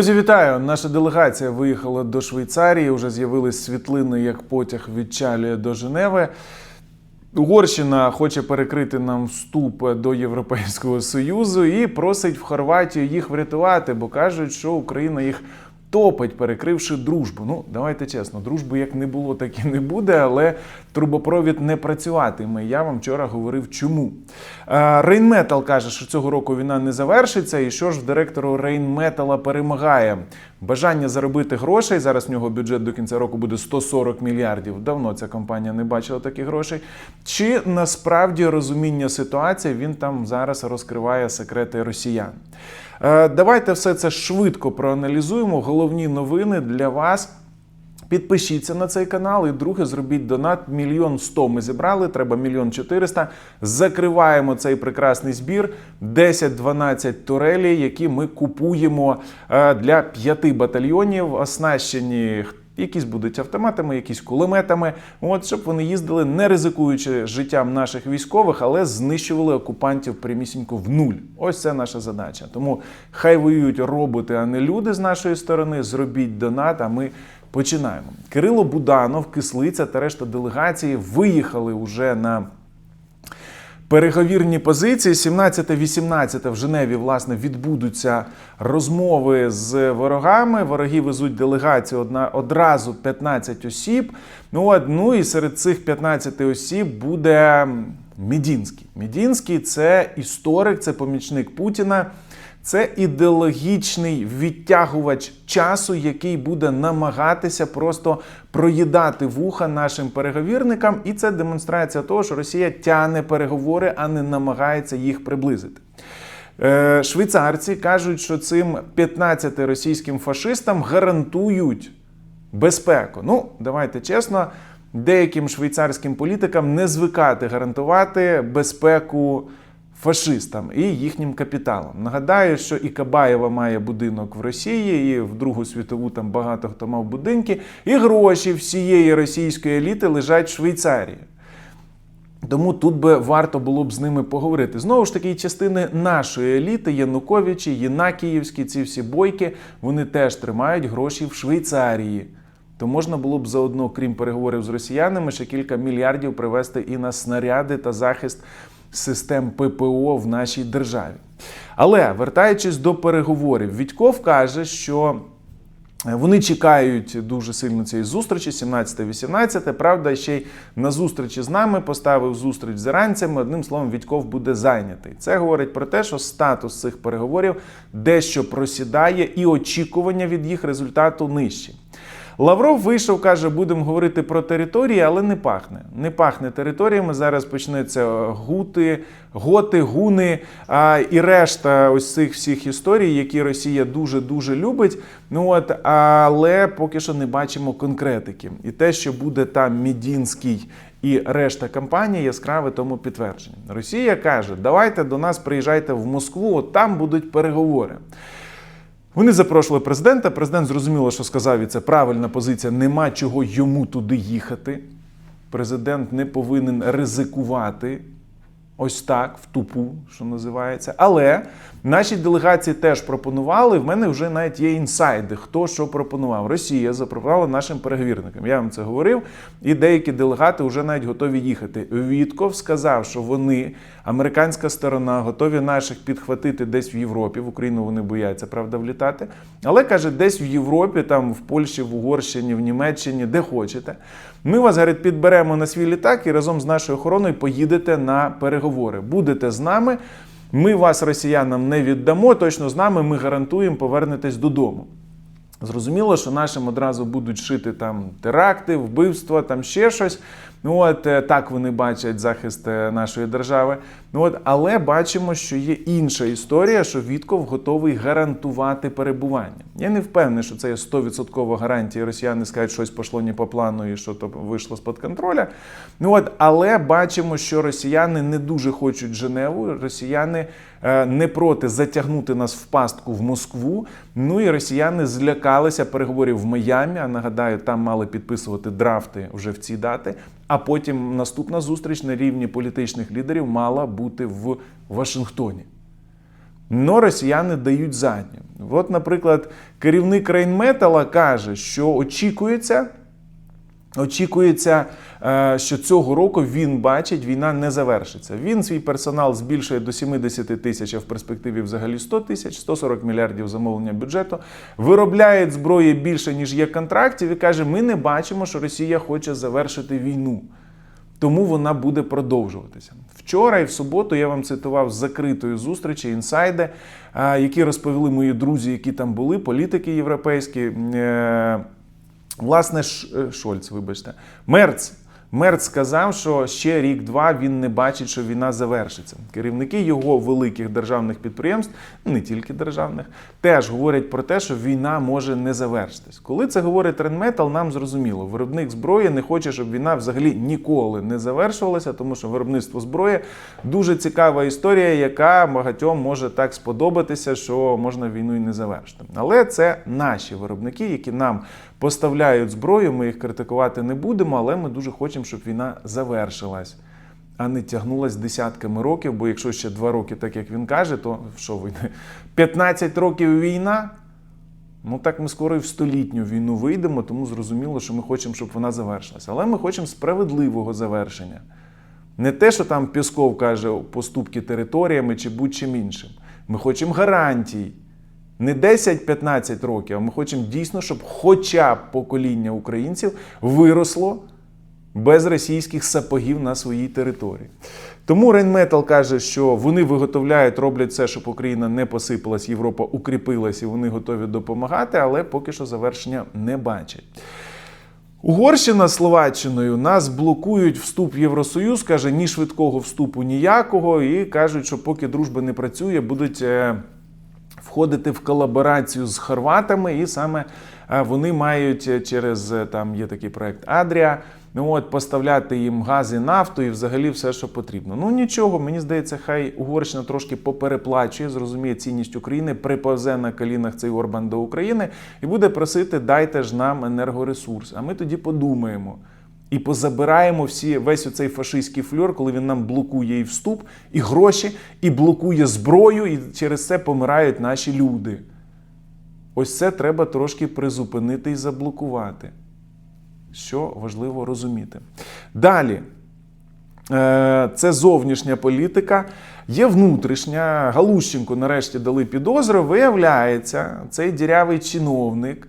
Друзі, вітаю! Наша делегація виїхала до Швейцарії. Уже з'явились світлини, як потяг відчалює до Женеви. Угорщина хоче перекрити нам вступ до Європейського Союзу і просить в Хорватію їх врятувати, бо кажуть, що Україна їх топить, перекривши дружбу. Ну, давайте чесно, дружби як не було, так і не буде, але трубопровід не працюватиме. Я вам вчора говорив, чому. Рейнметал каже, що цього року війна не завершиться, і що ж в директору Рейнметала перемагає. Бажання заробити грошей. Зараз в нього бюджет до кінця року буде 140 мільярдів. Давно ця компанія не бачила таких грошей. Чи насправді розуміння ситуації він там зараз розкриває секрети росіян? Е, Давайте все це швидко проаналізуємо. Головні новини для вас. Підпишіться на цей канал і друге зробіть донат. Мільйон сто ми зібрали, треба мільйон чотириста. Закриваємо цей прекрасний збір. 10-12 турелі, які ми купуємо е, для п'яти батальйонів, оснащені. Якісь будуть автоматами, якісь кулеметами, от щоб вони їздили, не ризикуючи життям наших військових, але знищували окупантів прямісінько в нуль. Ось це наша задача. Тому хай воюють роботи, а не люди з нашої сторони. Зробіть донат, а ми починаємо. Кирило Буданов, Кислиця та решта делегації виїхали уже на. Переговірні позиції 17-18 в Женеві власне відбудуться розмови з ворогами. Вороги везуть делегацію одна одразу 15 осіб. Ну от, ну і серед цих 15 осіб буде Мідінський. Мідінський це історик, це помічник Путіна. Це ідеологічний відтягувач часу, який буде намагатися просто проїдати вуха нашим переговірникам, і це демонстрація того, що Росія тягне переговори, а не намагається їх приблизити. Е, Швейцарці кажуть, що цим 15 російським фашистам гарантують безпеку. Ну, давайте чесно, деяким швейцарським політикам не звикати гарантувати безпеку фашистам і їхнім капіталам. Нагадаю, що і Кабаєва має будинок в Росії, і в Другу світову там багато хто мав будинки, і гроші всієї російської еліти лежать в Швейцарії. Тому тут би варто було б з ними поговорити. Знову ж таки, частини нашої еліти, Януковичі, Єнакіївські, ці всі бойки, вони теж тримають гроші в Швейцарії. То можна було б заодно, крім переговорів з росіянами, ще кілька мільярдів привезти і на снаряди та захист систем ППО в нашій державі. Але вертаючись до переговорів, Відьков каже, що. Вони чекають дуже сильно цієї зустрічі, 17-18. Правда, ще й на зустрічі з нами поставив зустріч з іранцями. Одним словом, Відьков буде зайнятий. Це говорить про те, що статус цих переговорів дещо просідає, і очікування від їх результату нижчі. Лавров вийшов, каже, будемо говорити про території, але не пахне. Не пахне територіями. Зараз почнеться гути, готи, гуни а, і решта ось цих всіх історій, які Росія дуже дуже любить. Ну от, але поки що не бачимо конкретики. І те, що буде там Мідінський. І решта кампанії яскраве тому підтвердження. Росія каже: давайте до нас приїжджайте в Москву, от там будуть переговори. Вони запрошували президента. Президент зрозуміло, що сказав, і це правильна позиція. Нема чого йому туди їхати. Президент не повинен ризикувати. Ось так, в тупу, що називається. Але наші делегації теж пропонували. В мене вже навіть є інсайди, хто що пропонував. Росія запропонувала нашим переговірникам. Я вам це говорив. І деякі делегати вже навіть готові їхати. Вітков сказав, що вони, американська сторона, готові наших підхватити десь в Європі. В Україну вони бояться, правда, влітати. Але каже, десь в Європі, там в Польщі, в Угорщині, в Німеччині, де хочете. Ми вас говорить, підберемо на свій літак і разом з нашою охороною поїдете на переговори. Будете з нами. Ми вас, росіянам, не віддамо. Точно з нами ми гарантуємо повернетесь додому. Зрозуміло, що нашим одразу будуть шити там теракти, вбивства, там ще щось. Ну от е, так вони бачать захист е, нашої держави. Ну от, але бачимо, що є інша історія, що Вітков готовий гарантувати перебування. Я не впевнений, що це є 100% гарантія. Росіяни скажуть, що щось пішло не по плану і що то вийшло з під контроля. Ну от, але бачимо, що росіяни не дуже хочуть Женеву. Росіяни е, не проти затягнути нас в пастку в Москву. Ну і росіяни злякалися переговорів в Майамі. А нагадаю, там мали підписувати драфти вже в ці дати. А потім наступна зустріч на рівні політичних лідерів мала бути в Вашингтоні. Но росіяни дають задню. От, наприклад, керівник Рейнметала каже, що очікується. Очікується, е, що цього року він бачить, війна не завершиться. Він свій персонал збільшує до 70 тисяч, а в перспективі взагалі 100 тисяч, 140 мільярдів замовлення бюджету. Виробляє зброї більше, ніж є контрактів, і каже: ми не бачимо, що Росія хоче завершити війну. Тому вона буде продовжуватися. Вчора і в суботу я вам цитував з закритої зустрічі інсайди, е, які розповіли мої друзі, які там були, політики європейські. Власне, е, Шольц, вибачте, Мерц. Мерц сказав, що ще рік-два він не бачить, що війна завершиться. Керівники його великих державних підприємств, не тільки державних, теж говорять про те, що війна може не завершитись. Коли це говорить Ренметал, нам зрозуміло, виробник зброї не хоче, щоб війна взагалі ніколи не завершувалася, тому що виробництво зброї дуже цікава історія, яка багатьом може так сподобатися, що можна війну і не завершити. Але це наші виробники, які нам поставляють зброю. Ми їх критикувати не будемо, але ми дуже хочемо, щоб війна завершилась. А не тягнулась десятками років, бо якщо ще два роки, так як він каже, то що ви 15 років війна? Ну так ми скоро і в столітню війну вийдемо, тому зрозуміло, що ми хочемо, щоб вона завершилася. Але ми хочемо справедливого завершення. Не те, що там Пісков каже поступки територіями чи будь-чим іншим. Ми хочемо гарантій. Не 10-15 років, а ми хочемо дійсно, щоб хоча б покоління українців виросло без російських сапогів на своїй території. Тому Рейнметал каже, що вони виготовляють, роблять все, щоб Україна не посипалась, Європа укріпилась і вони готові допомагати, але поки що завершення не бачать. Угорщина з Словаччиною нас блокують вступ в Євросоюз, каже, ні швидкого вступу ніякого, і кажуть, що поки дружба не працює, будуть е, входити в колаборацію з хорватами, і саме е, вони мають е, через там є такий проект Адрія. Ну от поставляти їм газ і нафту і взагалі все, що потрібно. Ну нічого, мені здається, хай Угорщина трошки попереплачує, зрозуміє цінність України, приповзе на колінах цей Орбан до України і буде просити, дайте ж нам енергоресурс. А ми тоді подумаємо. І позабираємо всі весь оцей фашистський фльор, коли він нам блокує і вступ, і гроші, і блокує зброю, і через це помирають наші люди. Ось це треба трошки призупинити і заблокувати. Що важливо розуміти. Далі. Е, Це зовнішня політика. Є внутрішня. Галущенко нарешті дали підозру. Виявляється, цей дірявий чиновник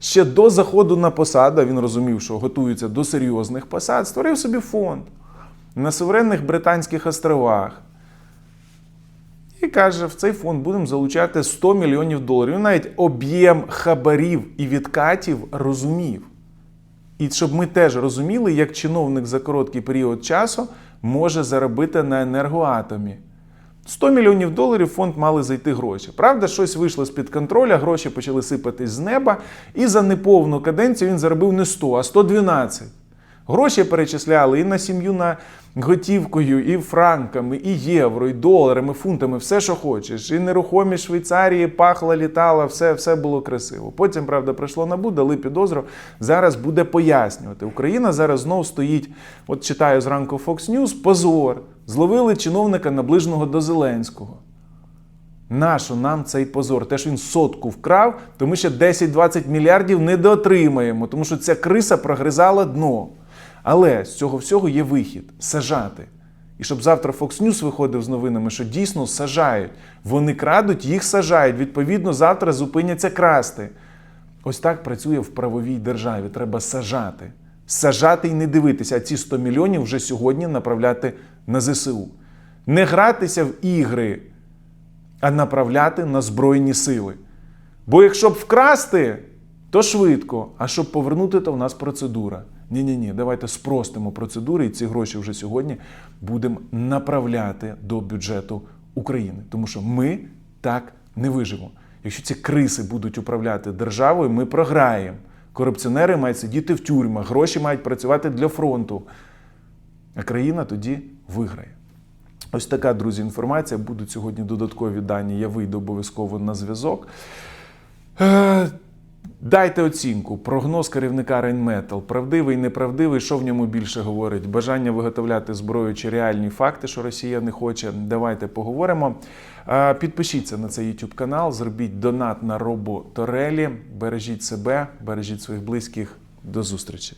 ще до заходу на посаду, він розумів, що готується до серйозних посад, створив собі фонд на суверенних Британських островах. І каже, в цей фонд будемо залучати 100 мільйонів доларів. Він навіть об'єм хабарів і відкатів розумів. І щоб ми теж розуміли, як чиновник за короткий період часу може заробити на енергоатомі. 100 мільйонів доларів фонд мали зайти гроші. Правда, щось вийшло з-під контроля, гроші почали сипатись з неба, і за неповну каденцію він заробив не 100, а 112. Гроші перечисляли і на сім'ю на готівкою, і франками, і євро, і доларами, фунтами, все, що хочеш. І нерухомість Швейцарії пахла, літала, все, все було красиво. Потім, правда, прийшло набу, дали підозру. Зараз буде пояснювати. Україна зараз знову стоїть, от читаю зранку Fox News, позор. Зловили чиновника наближеного до Зеленського. Нащо нам цей позор? Те, що він сотку вкрав, то ми ще 10-20 мільярдів не доотримаємо, тому що ця криса прогризала дно. Але з цього всього є вихід сажати. І щоб завтра Fox News виходив з новинами, що дійсно сажають. Вони крадуть, їх сажають. Відповідно, завтра зупиняться красти. Ось так працює в правовій державі. Треба сажати. Сажати і не дивитися, а ці 100 мільйонів вже сьогодні направляти на ЗСУ. Не гратися в ігри, а направляти на Збройні сили. Бо якщо б вкрасти, то швидко, а щоб повернути, то в нас процедура. Ні-ні ні, давайте спростимо процедури, і ці гроші вже сьогодні будемо направляти до бюджету України. Тому що ми так не виживемо. Якщо ці криси будуть управляти державою, ми програємо. Корупціонери мають сидіти в тюрмах, гроші мають працювати для фронту. А країна тоді виграє. Ось така, друзі, інформація. Будуть сьогодні додаткові дані. Я вийду обов'язково на зв'язок. Дайте оцінку. Прогноз керівника Рейнметал. Правдивий, неправдивий, що в ньому більше говорить? Бажання виготовляти зброю чи реальні факти, що Росія не хоче. Давайте поговоримо. Підпишіться на цей YouTube канал, зробіть донат на робо Торелі. Бережіть себе, бережіть своїх близьких. До зустрічі.